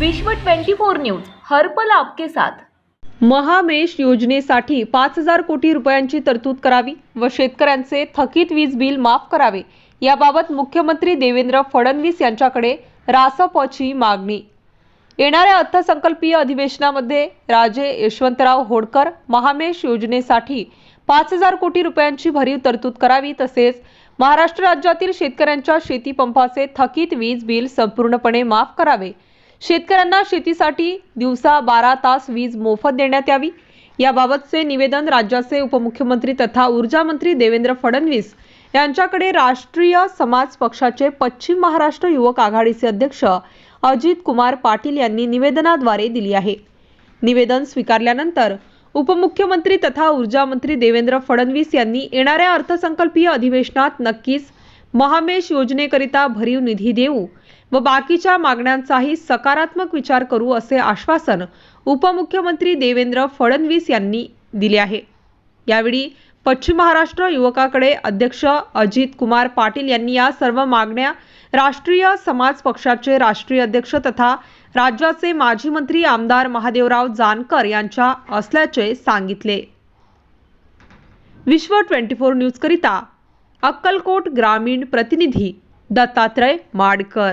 विश्व 24 न्यूज हर्पल आपके साथ. महामेश योजनेसाठी पाच हजार कोटी रुपयांची तरतूद करावी व शेतकऱ्यांचे थकीत वीज बिल माफ करावे याबाबत मुख्यमंत्री देवेंद्र फडणवीस यांच्याकडे रासपची मागणी. येणाऱ्या अर्थसंकल्पीय अधिवेशनामध्ये राजे यशवंतराव होडकर महामेश योजनेसाठी पाच हजार कोटी रुपयांची भरीव तरतूद करावी तसेच महाराष्ट्र राज्यातील शेतकऱ्यांच्या शेतीपंपाचे थकीत वीज बिल संपूर्णपणे माफ करावे. शेतकऱ्यांना शेतीसाठी दिवसा बारा तास वीज मोफत देण्यात यावी. याबाबतचे निवेदन राज्याचे उपमुख्यमंत्री तथा ऊर्जा मंत्री देवेंद्र फडणवीस यांच्याकडे राष्ट्रीय समाज पक्षाचे पश्चिम महाराष्ट्र युवक आघाडीचे अध्यक्ष अजित कुमार पाटील यांनी निवेदनाद्वारे दिली आहे. निवेदन स्वीकारल्यानंतर उपमुख्यमंत्री तथा ऊर्जा मंत्री देवेंद्र फडणवीस यांनी येणाऱ्या अर्थसंकल्पीय अधिवेशनात नक्कीच महामेश योजनेकरिता भरीव निधी देऊ व बाकीच्या मागण्यांचाही सकारात्मक विचार करू असे आश्वासन उपमुख्यमंत्री देवेंद्र फडणवीस यांनी दिले आहे. यावेळी पश्चिम महाराष्ट्र युवकाकडे अध्यक्ष अजित कुमार पाटील यांनी या सर्व मागण्या राष्ट्रीय समाज पक्षाचे राष्ट्रीय अध्यक्ष तथा राज्याचे माजी मंत्री आमदार महादेवराव जानकर यांच्या असल्याचे सांगितले. विश्व ट्वेंटी फोर न्यूजकरिता अक्कलकोट ग्रामीण प्रतिनिधी दत्तात्रय माडकर